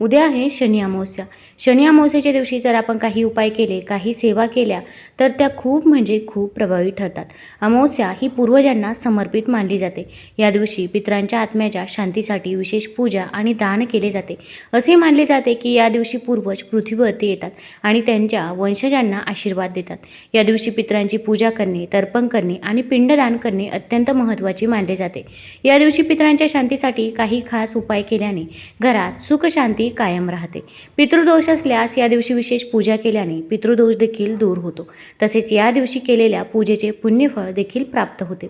उद्या आहे शनी अमावस्या. शनी अमावस्याच्या दिवशी जर आपण काही उपाय केले काही सेवा केल्या तर त्या खूप म्हणजे खूप प्रभावी ठरतात. अमावस्या ही पूर्वजांना समर्पित मानली जाते. या दिवशी पितरांच्या आत्म्याच्या शांतीसाठी विशेष पूजा आणि दान केले जाते. असे मानले जाते की या दिवशी पूर्वज पृथ्वीवरती येतात आणि त्यांच्या वंशजांना आशीर्वाद देतात. या दिवशी पितरांची पूजा करणे तर्पण करणे आणि पिंडदान करणे अत्यंत महत्त्वाचे मानले जाते. या दिवशी पितरांच्या शांतीसाठी काही खास उपाय केल्याने घरात सुख शांती कायम राहते. पितृदोष असल्यास या दिवशी विशेष पूजा केल्याने पितृदोष देखील दूर होतो. तसेच या दिवशी केलेल्या पूजेचे पुण्यफळ देखील प्राप्त होते.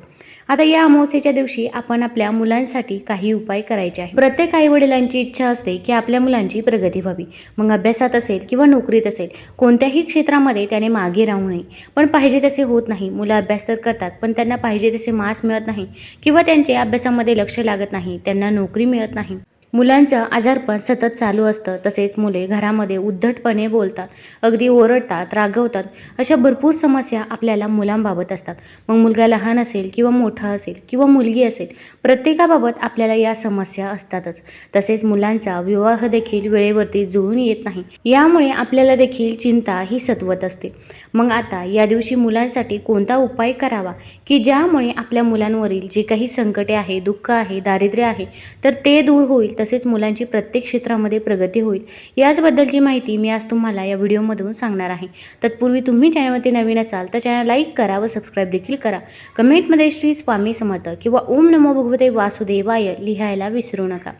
आता या अमावस्येच्या दिवशी आपण आपल्या मुलांसाठी काही उपाय करायचे आहे प्रत्येक आई वडिलांची इच्छा असते की आपल्या मुलांची प्रगती व्हावी. मग अभ्यासात असेल किंवा नोकरीत असेल कोणत्याही क्षेत्रामध्ये त्याने मागे राहू नये. पण पाहिजे तसे होत नाही. मुलं अभ्यास तर करतात पण त्यांना पाहिजे तसे मार्क्स मिळत नाही किंवा त्यांचे अभ्यासामध्ये लक्ष लागत नाही. त्यांना नोकरी मिळत नाही. मुलांचं आजारपण सतत चालू असतं. तसेच मुले घरामध्ये उद्धटपणे बोलतात अगदी ओरडतात रागवतात. अशा भरपूर समस्या आपल्याला मुलांबाबत असतात. मग मुलगा लहान असेल किंवा मोठा असेल किंवा मुलगी असेल प्रत्येकाबाबत आपल्याला या समस्या असतातच. तसेच मुलांचा विवाह देखील वेळेवरती जुळून येत नाही. यामुळे आपल्याला देखील चिंता ही सतवत असते. मग आता या दिवशी मुलांसाठी कोणता उपाय करावा? की ज्यामुळे आपल्या मुलांवरील जे काही संकटे आहे दुःख आहे दारिद्र्य आहे तर ते दूर होईल तसेच मुलांची प्रत्येक क्षेत्रामध्ये प्रगती होईल. याचबद्दलची माहिती मी आज तुम्हाला या व्हिडिओमधून सांगणार आहे. तत्पूर्वी तुम्ही चॅनलवरती नवीन असाल तर चॅनल लाईक करा व सबस्क्राईब देखील करा. कमेंटमध्ये श्री स्वामी समर्थ किंवा ओम नमो भगवते वासुदेवाय लिहायला विसरू नका.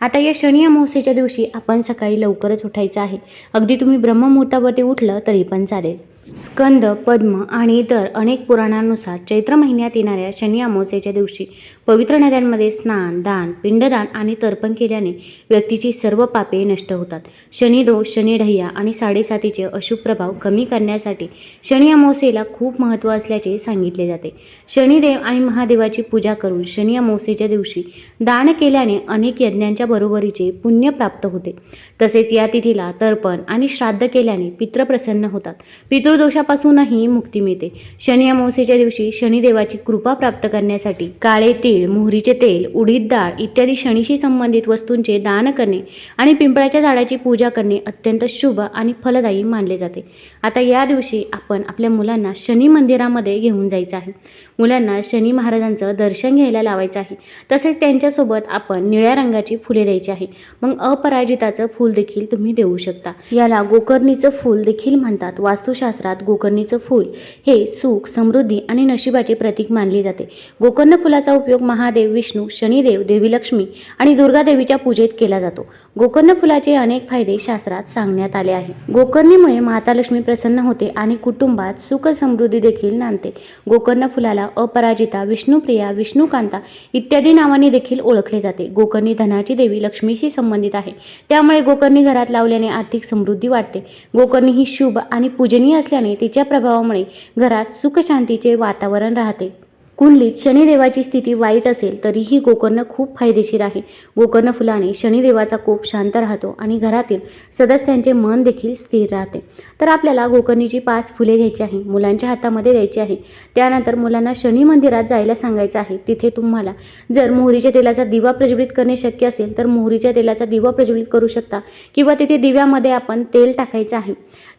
आता या शनी अमावस्येच्या दिवशी आपण सकाळी लवकरच उठायचं आहे. अगदी तुम्ही ब्रह्ममुहूर्तावरती उठलं तरी पण चालेल. स्कंद पद्म आणि इतर अनेक पुराणांनुसार चैत्र महिन्यात येणाऱ्या शनी अमावस्येच्या दिवशी पवित्र नद्यांमध्ये स्नान दान पिंडदान आणि तर्पण केल्याने व्यक्तीची सर्व पापे नष्ट होतात. शनिदोष शनिढय्या आणि साडेसातीचे अशुभ प्रभाव कमी करण्यासाठी शनी अमावस्येला खूप महत्त्व असल्याचे सांगितले जाते. शनिदेव आणि महादेवाची पूजा करून शनी अमावस्येच्या दिवशी दान केल्याने अनेक यज्ञांच्या बरोबरीचे पुण्य प्राप्त होते. तसेच या तिथीला तर्पण आणि श्राद्ध केल्याने पितृ प्रसन्न होतात. पितृ पितृदोषापासूनही मुक्ती मिळते. शनी अमावस्येच्या दिवशी शनिदेवाची कृपा प्राप्त करण्यासाठी काळे तीळ मोहरीचे तेल उडीद डाळ इत्यादी शनीशी संबंधित वस्तूंचे दान करणे आणि पिंपळाच्या झाडाची पूजा करणे अत्यंत शुभ आणि फलदायी मानले जाते. आता या दिवशी आपण आपल्या मुलांना शनी मंदिरामध्ये घेऊन जायचं आहे. मुलांना शनी महाराजांचं दर्शन घ्यायला लावायचं आहे. तसेच त्यांच्यासोबत आपण निळ्या रंगाची फुले द्यायची आहे. मग अपराजिताचं फूल देखील तुम्ही देऊ शकता. याला गोकर्णीचं फूल देखील म्हणतात. वास्तुशास्त्रात गोकर्णीचं फूल हे सुख समृद्धी आणि नशिबाचे प्रतीक मानले जाते. गोकर्ण फुलाचा उपयोग महादेव विष्णू शनिदेव देवी लक्ष्मी आणि दुर्गादेवीच्या पूजेत केला जातो. गोकर्ण फुलाचे अनेक फायदे शास्त्रात सांगण्यात आले आहे. गोकर्णीमुळे माता लक्ष्मी प्रसन्न होते आणि कुटुंबात सुख समृद्धी देखील नांदते. गोकर्ण फुलाला अपराजिता विष्णुप्रिया विष्णुकांता इत्यादी नावांनी देखील ओळखले जाते. गोकर्णी धनाची देवी लक्ष्मीशी संबंधित आहे. त्यामुळे गोकर्णी घरात लावल्याने आर्थिक समृद्धी वाढते. गोकर्णी ही शुभ आणि पूजनीय असल्याने तिच्या प्रभावामुळे घरात सुखशांतीचे वातावरण राहते. कुंडलीत शनिदेवाची स्थिती वाईट असेल तरीही गोकर्ण खूप फायदेशीर आहे. गोकर्ण फुलाने शनिदेवाचा कोप शांत राहतो आणि घरातील सदस्यांचे मन देखील स्थिर राहते. तर आपल्याला गोकर्णीची पाच फुले घ्यायची आहे मुलांच्या हातामध्ये द्यायची आहे. त्यानंतर मुलांना शनी मंदिरात जायला सांगायचं आहे. तिथे तुम्हाला जर मोहरीच्या तेलाचा दिवा प्रज्वलित करणे शक्य असेल तर मोहरीच्या तेलाचा दिवा प्रज्वलित करू शकता किंवा तिथे दिव्यामध्ये आपण तेल टाकायचं आहे.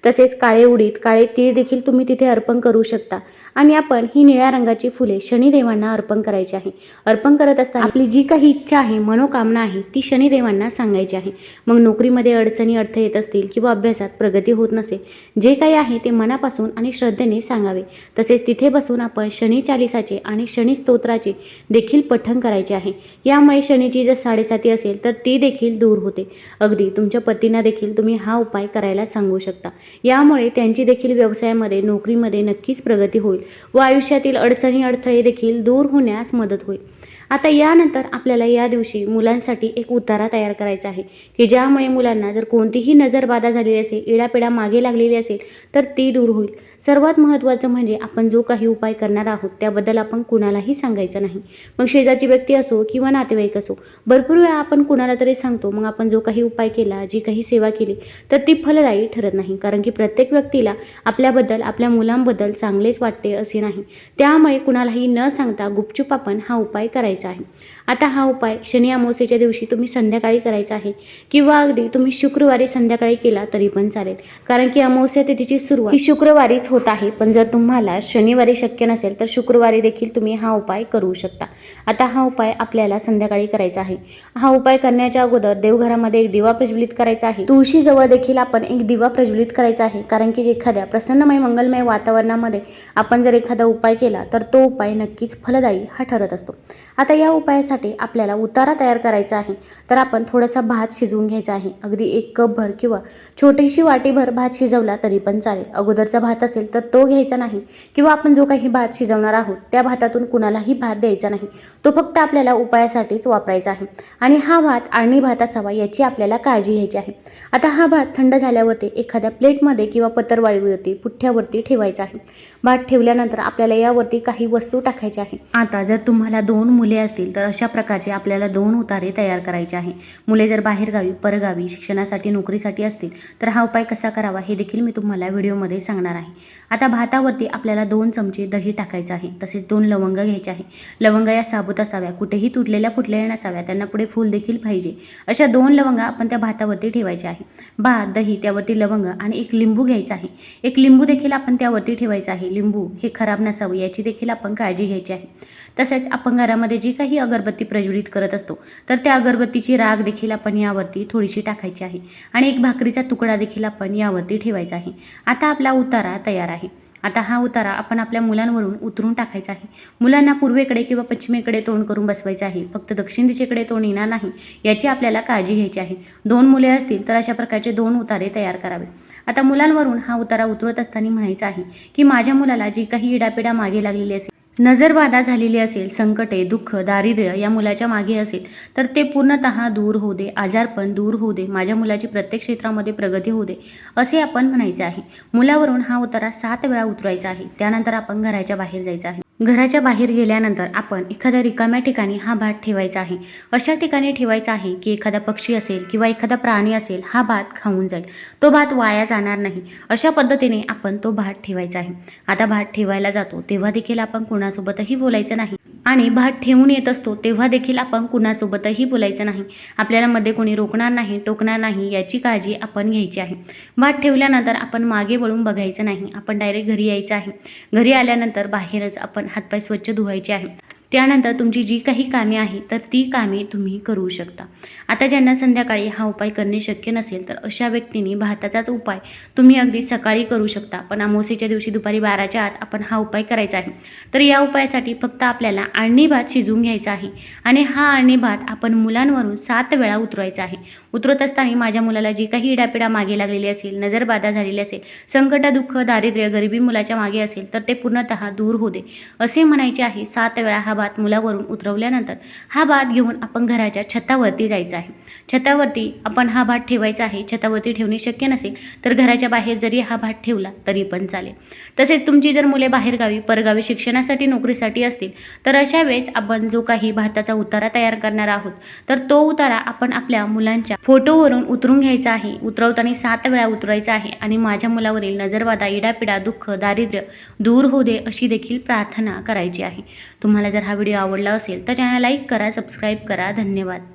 तसेच काळे उडीद काळे तीळ देखील तुम्ही तिथे अर्पण करू शकता. आणि आपण ही निळ्या रंगाची फुले शनिदेवांना अर्पण करायची आहे. अर्पण करत असताना आपली जी काही इच्छा आहे मनोकामना आहे ती शनिदेवांना सांगायची आहे. मग नोकरीमध्ये अडचणी अर्थ येत असतील किंवा अभ्यासात प्रगती होत नसेल जे काही आहे ते मनापासून आणि श्रद्धेने सांगावे. तसेच तिथे बसून आपण शनी चालिसाचे आणि शनी स्तोत्राचे देखील पठण करायचे आहे. यामुळे शनीची जर साडेसाती असेल तर ती देखील दूर होते. अगदी तुमच्या पतींना देखील तुम्ही हा उपाय करायला सांगू शकता. यामुळे त्यांची देखील व्यवसायामध्ये नोकरीमध्ये नक्कीच प्रगती होईल व आयुष्यातील अडचणी अडथळे देखील दूर होण्यास मदत होईल. आता यानंतर आपल्याला या दिवशी मुलांसाठी एक उतारा तयार करायचा आहे की ज्यामुळे मुलांना जर कोणतीही नजरबाधा झालेली असेल इडापिडा मागे लागलेली असेल तर ती दूर होईल. सर्वात महत्त्वाचं म्हणजे आपण जो काही उपाय करणार आहोत त्याबद्दल आपण कुणालाही सांगायचं नाही. मग शेजारची व्यक्ती असो किंवा नातेवाईक असो भरपूर वेळा आपण कुणाला तरी सांगतो मग आपण जो काही उपाय केला जी काही सेवा केली तर ती फलदायी ठरत नाही. कारण कारण की प्रत्येक व्यक्तीला आपल्याबद्दल आपल्या मुलांबद्दल चांगलेच वाटते असे नाही. त्यामुळे कुणालाही न सांगता गुपचूप आपण हा उपाय करायचा आहे. आता हा उपाय शनी अमावस्येच्या दिवशी तुम्ही संध्याकाळी करायचा आहे किंवा अगदी तुम्ही शुक्रवारी संध्याकाळी केला तरी पण चालेल. कारण की अमावस्या तिथीची सुरुवात ही शुक्रवारीच होत आहे. पण जर तुम्हाला शनिवारी शक्य नसेल तर शुक्रवारी देखील तुम्ही हा उपाय करू शकता. आता हा उपाय आपल्याला संध्याकाळी करायचा आहे. हा उपाय करण्याच्या अगोदर देवघरामध्ये एक दिवा प्रज्वलित करायचा आहे. तुळशीजवळ देखील आपण एक दिवा प्रज्वलित करायचा आहे. कारण की एखाद्या प्रसन्नमय मंगलमय वातावरणामध्ये आपण जर एखादा उपाय केला तर तो उपाय नक्कीच फलदायी हा ठरत असतो. आता या उपायासाठी आपल्याला उतारा तयार करायचा आहे. तर आपण थोडासा भात शिजवून घ्यायचा आहे. अगदी एक कपभर किंवा छोटीशी वाटीभर भात शिजवला तरी पण चालेल. अगोदरचा भात असेल तर तो घ्यायचा नाही किंवा आपण जो काही भात शिजवणार आहोत त्या भातातून कुणालाही भात द्यायचा नाही. तो फक्त आपल्याला उपायासाठीच वापरायचा आहे. आणि हा भात आळणी भात असावा याची आपल्याला काळजी घ्यायची आहे. आता हा भात थंड झाल्यावरती एखाद्या प्लेट प्लेटमध्ये किंवा पत्रवाळीवरती पुठ्ठ्यावरती ठेवायचा आहे. भात ठेवल्यानंतर आपल्याला यावरती काही वस्तू टाकायच्या आहे आता जर तुम्हाला दोन मुले असतील तर अशा प्रकारचे आपल्याला दोन उतारे तयार करायचे आहे. मुले जर बाहेरगावी परगावी शिक्षणासाठी नोकरीसाठी असतील तर हा उपाय कसा करावा हे देखील मी तुम्हाला व्हिडिओमध्ये सांगणार आहे. आता भातावरती आपल्याला दोन चमचे दही टाकायचं आहे तसेच दोन लवंग घ्यायचे आहे. लवंग या साबूत असाव्या कुठेही तुटलेल्या फुटलेल्या नसाव्या त्यांना पुढे फूल देखील पाहिजे. अशा दोन लवंगा आपण त्या भातावरती ठेवायच्या आहे. भात दही त्यावरती लवंग आणि एक लिंबू घ्यायचा आहे. एक लिंबू देखील आपण त्यावरती ठेवायचा आहे. लिंबू हे खराब नसावं याची देखील आपण काळजी घ्यायची आहे. तसेच आपण घरामध्ये जी काही अगरबत्ती प्रज्वलित करत असतो तर त्या अगरबत्तीची राग देखील आपण यावरती थोडीशी टाकायची आहे. आणि एक भाकरीचा तुकडा देखील आपण यावरती ठेवायचा आहे. आता आपला उतारा तयार आहे. आता हा उतारा आपण आपल्या मुलांवरून उतरून टाकायचा आहे. मुलांना पूर्वेकडे किंवा पश्चिमेकडे तोंड करून बसवायचं आहे. फक्त दक्षिण दिशेकडे तोंड येणार नाही याची आपल्याला काळजी घ्यायची आहे. दोन मुले असतील तर अशा प्रकारचे दोन उतारे तयार करावे आता मुलांवरून हा उतारा उतरत असताना म्हणायचा आहे की माझ्या मुलाला जी काही इडापिडा मागे लागलेली असेल नजरबाधा झालेली असेल संकटे दुःख दारिद्र्य या मुलाच्या मागे असेल तर ते पूर्णतः दूर होऊ दे आजारपण दूर होऊ दे माझ्या मुलाची प्रत्येक क्षेत्रामध्ये प्रगती होऊ दे असे आपण म्हणायचे आहे. मुलावरून हा उतारा सात वेळा उतरायचा आहे त्यानंतर आपण घराच्या बाहेर जायचं आहे. घराच्या बाहेर गेल्यानंतर आपण एखाद्या रिकाम्या ठिकाणी हा भात ठेवायचा आहे. अशा ठिकाणी ठेवायचा आहे की एखादा पक्षी असेल किंवा एखादा प्राणी असेल हा भात खाऊन जाईल. तो भात वाया जाणार नाही. अशा पद्धतीने आपण तो भात ठेवायचा आहे. आता भात ठेवायला जातो तेव्हा देखील आपण कोणासोबतही बोलायचं नाही. आणि भात ठेवून येत असतो तेव्हा देखील आपण कुणासोबतही बोलायचं नाही. आपल्याला मध्ये कोणी रोखणार नाही टोकणार नाही याची काळजी आपण घ्यायची आहे. भात ठेवल्यानंतर आपण मागे वळून बघायचं नाही आपण डायरेक्ट घरी यायचं आहे. घरी आल्यानंतर बाहेरच आपण हातपाय स्वच्छ धुवायचे आहे. त्यानंतर तुमची जी काही कामे आहे तर ती कामे तुम्ही करू शकता. आता ज्यांना संध्याकाळी हा उपाय करणे शक्य नसेल तर अशा व्यक्तीने भाताचाच उपाय तुम्ही अगदी सकाळी करू शकता. पण अमावस्येच्या दिवशी दुपारी बाराच्या आत आपण हा उपाय करायचा आहे. तर या उपायासाठी फक्त आपल्याला आळणी भात शिजवून घ्यायचा आहे आणि हा आळणी भात आपण मुलांवरून सात वेळा उतरवायचा आहे. उतरत असताना माझ्या मुलाला जी काही इडापिडा मागे लागलेली असेल नजरबाधा झालेली असेल संकट दुःख दारिद्र्य गरिबी मुलाच्या मागे असेल तर ते पूर्णतः दूर होऊ दे. असे म्हणायचे आहे सात वेळा हा भात मुलावरून उतरवल्यानंतर हा भात घेऊन आपण घराच्या छतावरती जायचं आहे. छतावरती आपण हा भात ठेवायचा आहे. छतावरती ठेवणे शक्य नसेल तर घराच्या बाहेर जरी हा भात ठेवला तरी पण चालेल. तसेच तुमची जर मुले बाहेरगावी परगावी शिक्षणासाठी नोकरीसाठी असतील तर अशा वेळेस आपण जो काही भाताचा उतारा तयार करणार आहोत तर तो उतारा आपण आपल्या मुलांच्या फोटोवरून उतरून घ्यायचा आहे. उतरवताना सात वेळा उतरायचा आहे आणि माझ्या मुलावरील नजरवादा इडापिडा दुःख दारिद्र्य दूर होऊ दे अशी देखील प्रार्थना करायची आहे. तुम्हाला जर हा व्हिडिओ आवडला असेल तर चॅनल लाईक करा सबस्क्राईब करा. धन्यवाद.